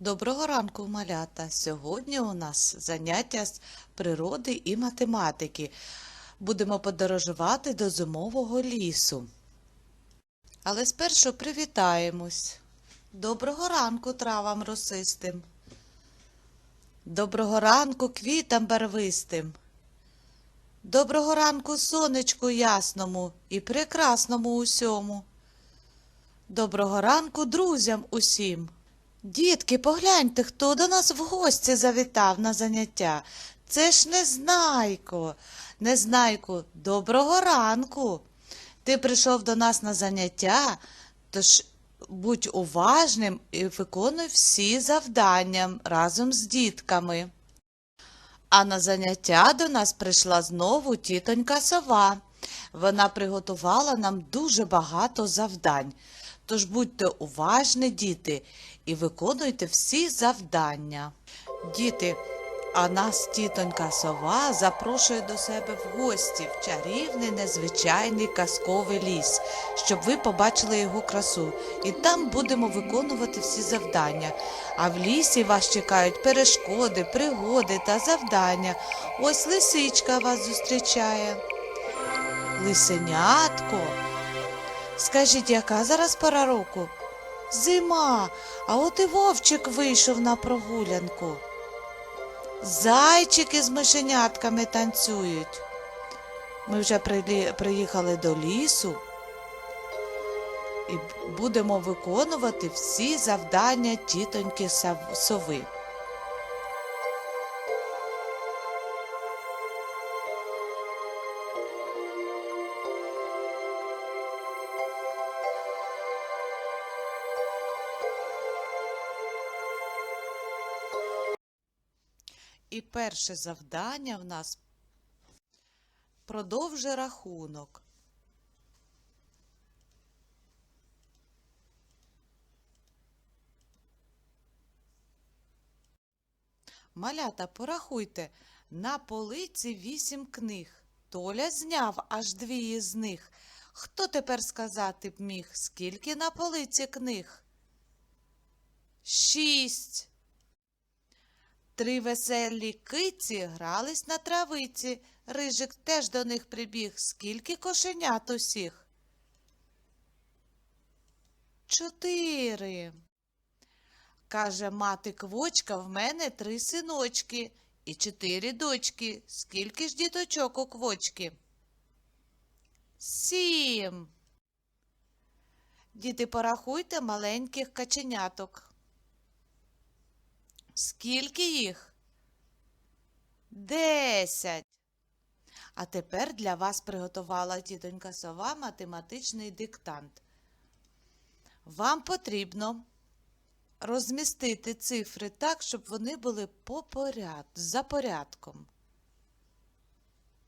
Доброго ранку, малята! Сьогодні у нас заняття з природи і математики. Будемо подорожувати до зимового лісу. Але спершу привітаємось. Доброго ранку травам росистим. Доброго ранку квітам барвистим. Доброго ранку сонечку ясному і прекрасному усьому. Доброго ранку друзям усім. Дітки, погляньте, хто до нас в гості завітав на заняття. Це ж Незнайко. Незнайко, доброго ранку. Ти прийшов до нас на заняття, тож будь уважним і виконуй всі завдання разом з дітками. А на заняття до нас прийшла знову тітонька сова. Вона приготувала нам дуже багато завдань. Тож будьте уважні, діти, і виконуйте всі завдання. Діти, а нас тітонька сова запрошує до себе в гості в чарівний незвичайний казковий ліс, щоб ви побачили його красу. І там будемо виконувати всі завдання. А в лісі вас чекають перешкоди, пригоди та завдання. Ось лисичка вас зустрічає. Лисенятко. Скажіть, яка зараз пора року? Зима, а от і вовчик вийшов на прогулянку. Зайчики з мишенятками танцюють. Ми вже приїхали до лісу і будемо виконувати всі завдання тітоньки сови. І перше завдання в нас продовжи рахунок. Малята, порахуйте, на полиці вісім книг. Толя зняв аж дві із них. Хто тепер сказати б міг, скільки на полиці книг? Шість. Три веселі киці грались на травиці. Рижик теж до них прибіг. Скільки кошенят усіх? Чотири. Каже мати квочка, в мене три синочки і чотири дочки. Скільки ж діточок у квочки? Сім. Діти, порахуйте маленьких каченяток. Скільки їх? Десять. А тепер для вас приготувала тітонька сова математичний диктант. Вам потрібно розмістити цифри так, щоб вони були по поряд... за порядком.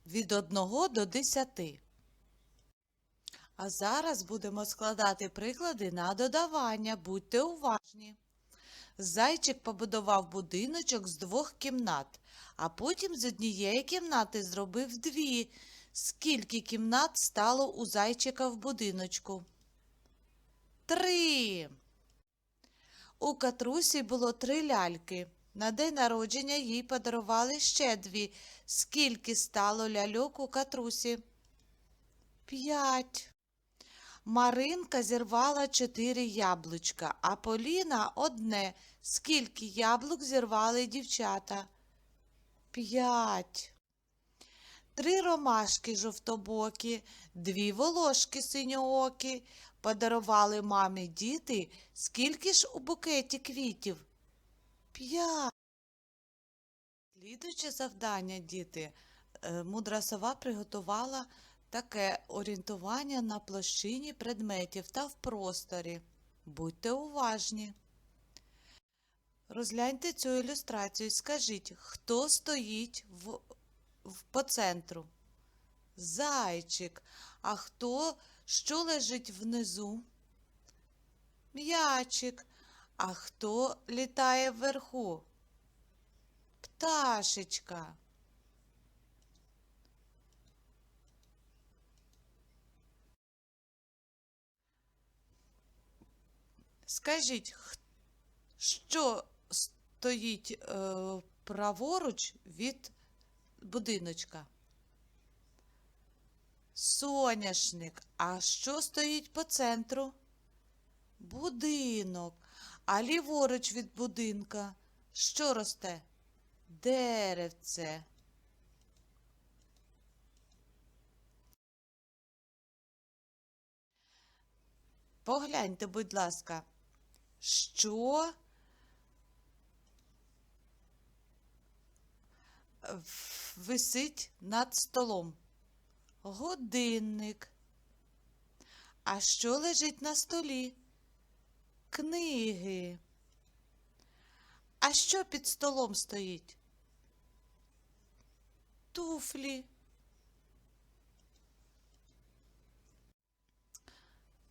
Від 1 до 10. А зараз будемо складати приклади на додавання. Будьте уважні. Зайчик побудував будиночок з двох кімнат, а потім з однієї кімнати зробив дві. Скільки кімнат стало у зайчика в будиночку? Три. У катрусі було три ляльки. На день народження їй подарували ще дві. Скільки стало ляльок у катрусі? П'ять. Маринка зірвала чотири яблучка, а Поліна одне. Скільки яблук зірвали дівчата? П'ять. Три ромашки жовтобокі, дві волошки синьоокі. Подарували мамі діти. Скільки ж у букеті квітів? П'ять. Слідуюче завдання, діти. Е, Мудра сова приготувала таке орієнтування на площині предметів та в просторі. Будьте уважні. Розгляньте цю ілюстрацію і скажіть, хто стоїть в, в, по центру? Зайчик. А хто що лежить внизу? М'ячик. А хто літає вверху? Пташечка. Скажіть, що стоїть е, праворуч від будиночка? Соняшник. А що стоїть по центру? Будинок. А ліворуч від будинка що росте? Деревце. Погляньте, будь ласка, що висить над столом? Годинник. А що лежить на столі? Книги. А що під столом стоїть? Туфлі.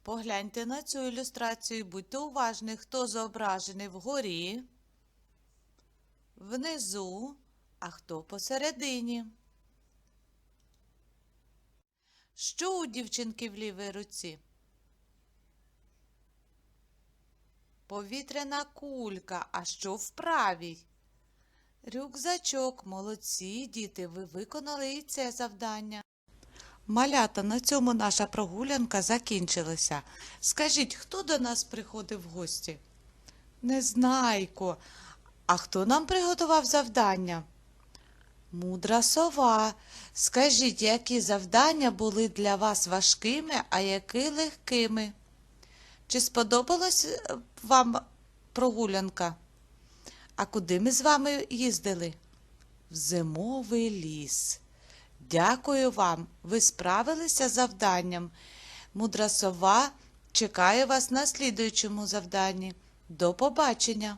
Погляньте на цю ілюстрацію, і будьте уважні, хто зображений вгорі, внизу, а хто посередині. Що у дівчинки в лівій руці? Повітряна кулька, а що в правій? Рюкзачок, молодці, діти, ви виконали і це завдання. Малята, на цьому наша прогулянка закінчилася. Скажіть, хто до нас приходив в гості? Незнайко. А хто нам приготував завдання? Мудра сова. Скажіть, які завдання були для вас важкими, а які легкими? Чи сподобалась е, вам прогулянка? А куди ми з вами їздили? В зимовий ліс. Дякую вам, ви справилися з завданням. Мудра сова чекає вас на слідуючому завданні. До побачення!